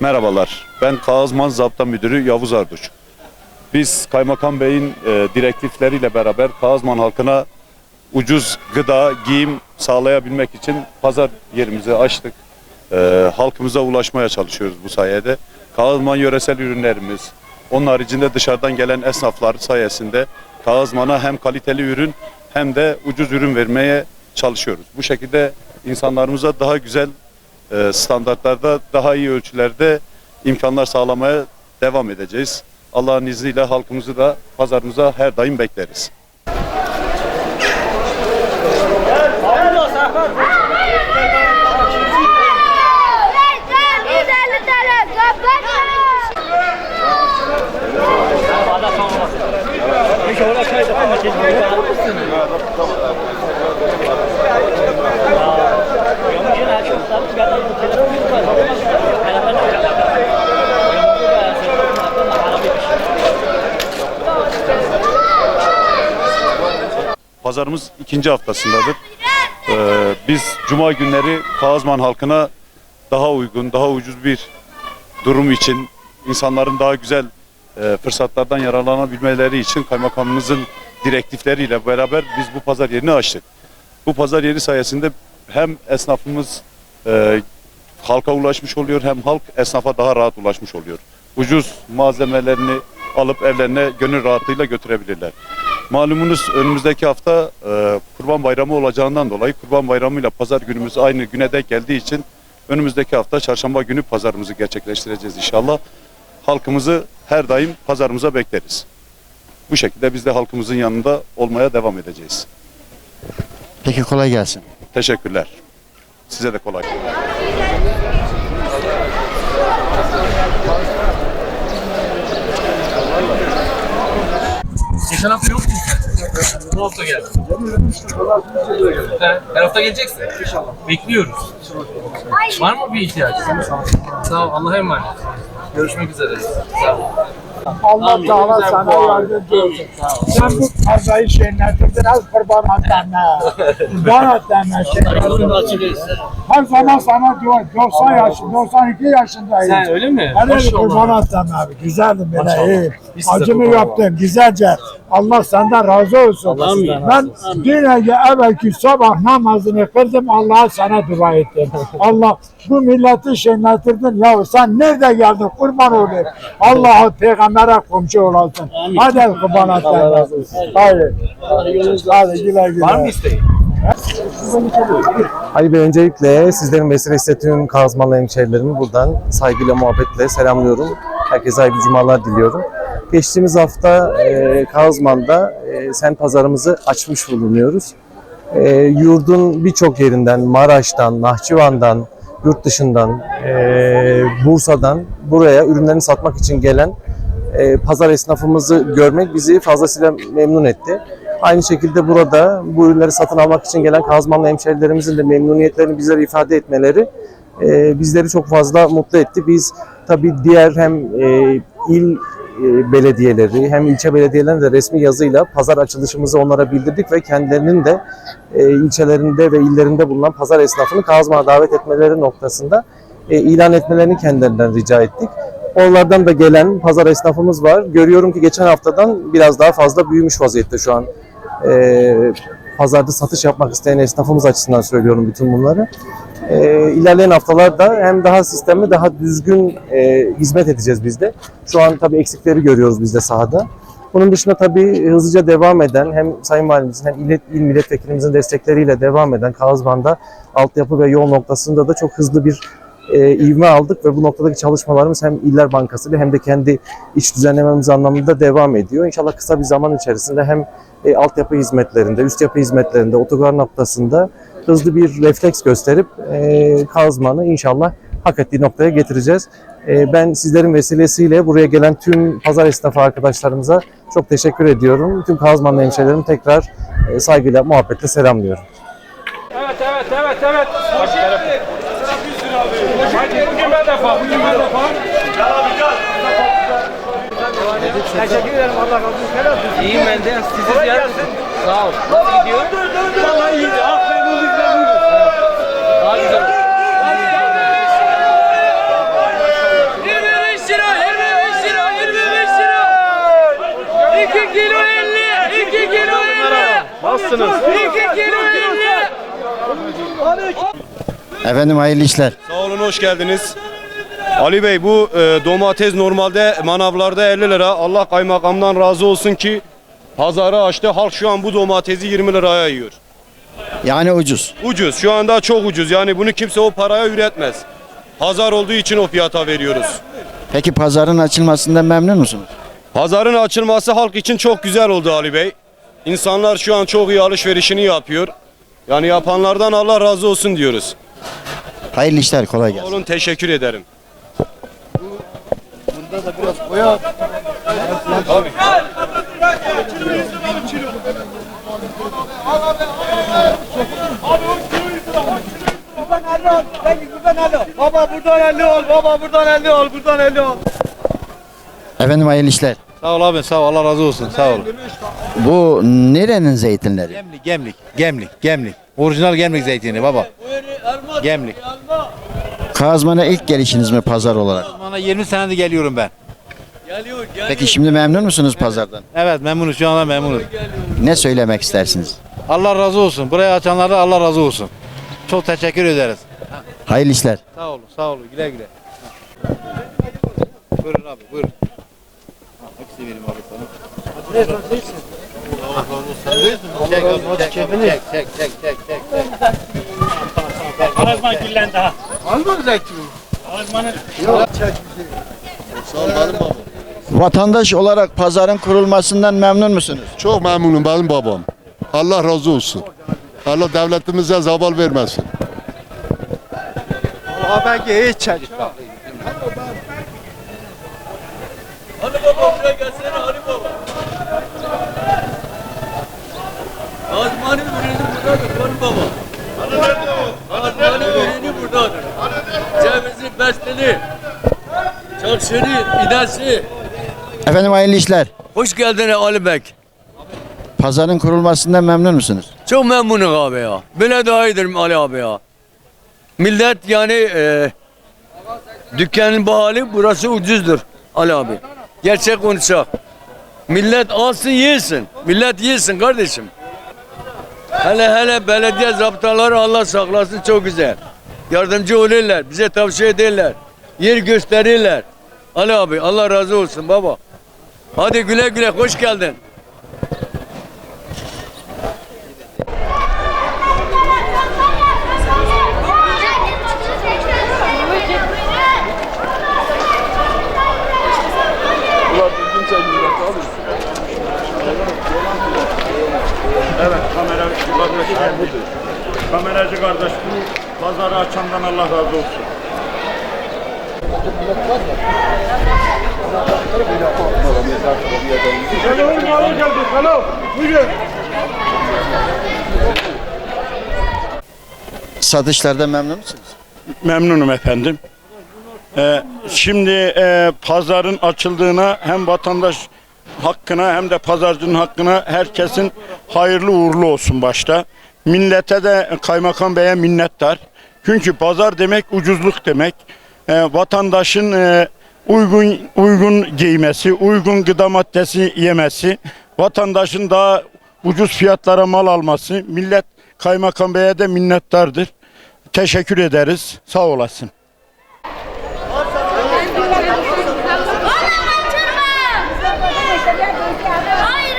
Merhabalar. Ben Kağızman Zabıta Müdürü Yavuz Arduç. Biz Kaymakam Bey'in e, direktifleriyle beraber Kağızman halkına ucuz gıda, giyim sağlayabilmek için pazar yerimizi açtık. E, halkımıza ulaşmaya çalışıyoruz bu sayede. Kağızman yöresel ürünlerimiz, onun haricinde dışarıdan gelen esnaflar sayesinde Kağızman'a hem kaliteli ürün hem de ucuz ürün vermeye çalışıyoruz. Bu şekilde insanlarımıza daha güzel e, standartlarda daha iyi ölçülerde imkanlar sağlamaya devam edeceğiz. Allah'ın izniyle halkımızı da pazarımıza her daim bekleriz. Pazarımız ikinci haftasındadır. Ee, biz Cuma günleri Kağızman halkına daha uygun, daha ucuz bir durum için, insanların daha güzel e, fırsatlardan yararlanabilmeleri için kaymakamımızın direktifleriyle beraber biz bu pazar yerini açtık. Bu pazar yeri sayesinde hem esnafımız e, halka ulaşmış oluyor hem halk esnafa daha rahat ulaşmış oluyor. Ucuz malzemelerini alıp evlerine gönül rahatlığıyla götürebilirler. Malumunuz önümüzdeki hafta e, Kurban Bayramı olacağından dolayı Kurban Bayramı ile pazar günümüz aynı güne denk geldiği için önümüzdeki hafta çarşamba günü pazarımızı gerçekleştireceğiz inşallah. Halkımızı her daim pazarımıza bekleriz. Bu şekilde biz de halkımızın yanında olmaya devam edeceğiz. Peki kolay gelsin. Teşekkürler. Size de kolay gelsin. Geçen hafta yok sen? Bu hafta geldin. He, Her hafta geleceksin. İnşallah. Bekliyoruz. Var mı bir ihtiyaç? Sağ ol. Allah'a emanet. Görüşmek üzere. Sağ ol. Allah. Teala sana yardımcı olsun. Sen bu kazayı şenlendirdin. Az kurban deme. Kurban deme. şenlendirdin. Her zaman sana diyor 90 yaş, 92 yaşındayım. Sen öyle mi? Hadi Maşallah. kurban deme abi. Güzeldim böyle iyi. Acımı yaptım güzelce. Allah senden razı olsun. Ben dün evvelki sabah namazını kıldım. Allah'a sana dua ettim. Allah bu milleti şenlendirdin. Ya sen nerede geldin kurban olayım. Allah'a peygambere komşu olasın. Hadi kurban et deme. Hadi. Hadi güle güle. Var mı isteğin? Ali Bey öncelikle sizlerin vesilesiyle tüm Kazmanlı hemşehrilerimi buradan saygıyla muhabbetle selamlıyorum. Herkese hayırlı cumalar diliyorum. Geçtiğimiz hafta e, Kazman'da e, sen pazarımızı açmış bulunuyoruz. E, yurdun birçok yerinden, Maraş'tan, Nahçıvan'dan, yurt dışından, e, Bursa'dan buraya ürünlerini satmak için gelen e, pazar esnafımızı görmek bizi fazlasıyla memnun etti. Aynı şekilde burada bu ürünleri satın almak için gelen Kazmanlı hemşehrilerimizin de memnuniyetlerini bizlere ifade etmeleri e, bizleri çok fazla mutlu etti. Biz tabii diğer hem e, il e, belediyeleri hem ilçe belediyelerinin de resmi yazıyla pazar açılışımızı onlara bildirdik ve kendilerinin de e, ilçelerinde ve illerinde bulunan pazar esnafını Kazman'a davet etmeleri noktasında e, ilan etmelerini kendilerinden rica ettik. Oralardan da gelen pazar esnafımız var. Görüyorum ki geçen haftadan biraz daha fazla büyümüş vaziyette şu an. E, pazarda satış yapmak isteyen esnafımız açısından söylüyorum bütün bunları. E, ilerleyen haftalarda hem daha sistemli, daha düzgün e, hizmet edeceğiz biz de. Şu an tabii eksikleri görüyoruz biz de sahada. Bunun dışında tabii hızlıca devam eden hem Sayın Valimizin hem il, il milletvekilimizin destekleriyle devam eden Kağızban'da altyapı ve yol noktasında da çok hızlı bir e, ivme aldık ve bu noktadaki çalışmalarımız hem İller Bankası ile hem de kendi iç düzenlememiz anlamında devam ediyor. İnşallah kısa bir zaman içerisinde hem e, altyapı hizmetlerinde, üst yapı hizmetlerinde, otogar noktasında hızlı bir refleks gösterip e, Kazman'ı inşallah hak ettiği noktaya getireceğiz. E, ben sizlerin vesilesiyle buraya gelen tüm pazar esnafı arkadaşlarımıza çok teşekkür ediyorum. Tüm Kazmanlı hemşehrilerimi tekrar e, saygıyla, muhabbetle selamlıyorum. Evet evet evet evet. Hoş geldin defa, bu yirmi defa. Teşekkür ederim Allah razı olsun. Helal olsun. İyiyim ben de. Sizi ziyaret Sağ ol. Nasıl gidiyor? Dur dur dur. Vallahi iyiydi. Aferin oldu. Daha güzel. kilo 50, 2 kilo 50. Nasılsınız? 2 kilo 50. Efendim hayırlı işler. Sağ olun hoş geldiniz. Ali Bey bu e, domates normalde manavlarda 50 lira. Allah kaymakamdan razı olsun ki pazarı açtı. Halk şu an bu domatesi 20 liraya yiyor. Yani ucuz. Ucuz. Şu anda çok ucuz. Yani bunu kimse o paraya üretmez. Pazar olduğu için o fiyata veriyoruz. Peki pazarın açılmasından memnun musunuz? Pazarın açılması halk için çok güzel oldu Ali Bey. İnsanlar şu an çok iyi alışverişini yapıyor. Yani yapanlardan Allah razı olsun diyoruz. Hayırlı işler kolay gelsin. Olun teşekkür ederim. Baba buradan 50 ol, baba buradan 50 ol, buradan 50 ol. Efendim hayırlı işler. Sağ ol abi sağ ol Allah razı olsun sağ ol. Bu nerenin zeytinleri? Gemlik gemlik gemlik gemlik. Orijinal gemlik zeytini baba. Gemlik. Kazman'a ilk gelişiniz mi pazar olarak? Bana 20 senedir geliyorum ben. Peki şimdi memnun musunuz pazardan? Evet memnunuz şu anda memnunuz. Ne söylemek istersiniz? Allah razı olsun. Burayı açanlara Allah razı olsun. Çok teşekkür ederiz. Hayırlı işler. Sağ olun sağ olun güle güle. Buyurun abi buyurun. Ha, hepsini vereyim abi sana. Çek abi, çek, çek, çek, çek, çek, çek, çek. Azman güllendi ha. Vatandaş olarak pazarın kurulmasından memnun musunuz? Çok memnunum benim babam. Allah razı olsun. Allah devletimize zaval vermesin. Azmanın çarşını, idesi. Efendim hayırlı işler. Hoş geldin Ali Bek. Pazarın kurulmasından memnun musunuz? Çok memnunum abi ya. Böyle daha iyidir Ali abi ya. Millet yani e, dükkanın pahalı burası ucuzdur Ali abi. Gerçek konuşacak. Millet alsın yesin. Millet yesin kardeşim. Hele hele belediye zaptaları Allah saklasın çok güzel. Yardımcı olurlar. Bize tavsiye ederler. Yer gösterirler. Ali abi Allah razı olsun baba. Hadi güle güle hoş geldin. Evet kamera kardeşler budur. Kameracı kardeş bu pazarı açandan Allah razı olsun. Hello, geldi. Hello. Buyurun. Satışlardan memnun musunuz? Memnunum efendim. Ee, şimdi e, pazarın açıldığına hem vatandaş hakkına hem de pazarcının hakkına herkesin hayırlı uğurlu olsun başta. Millete de kaymakam beye minnettar. Çünkü pazar demek ucuzluk demek. Ee, vatandaşın e, uygun uygun giymesi, uygun gıda maddesi yemesi, vatandaşın daha ucuz fiyatlara mal alması, millet kaymakam beye de minnettardır. Teşekkür ederiz. Sağ olasın. Hayır.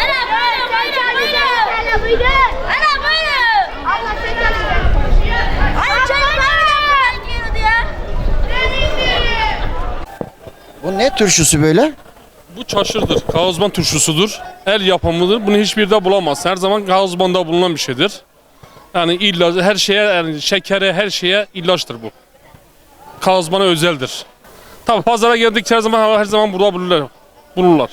Ana buyurun, buyurun, buyurun. Ana buyurun. Ana buyurun. Allah seni Ay çocuk bana gidiyordu ya. Bu ne turşusu böyle? Bu çaşırdır. Kağızban turşusudur. El yapımıdır. Bunu hiçbir de bulamaz. Her zaman Kağızban'da bulunan bir şeydir. Yani illa her şeye yani şekere her şeye ilaçtır bu. Kağızban'a özeldir. Tabi pazara geldikçe her zaman her zaman burada bulurlar. bulurlar.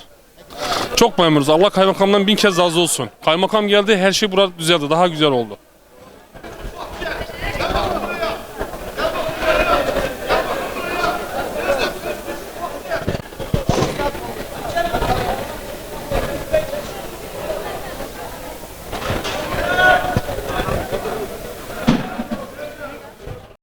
Çok memnunuz. Allah kaymakamdan bin kez razı olsun. Kaymakam geldi her şey burada düzeldi. Daha güzel oldu.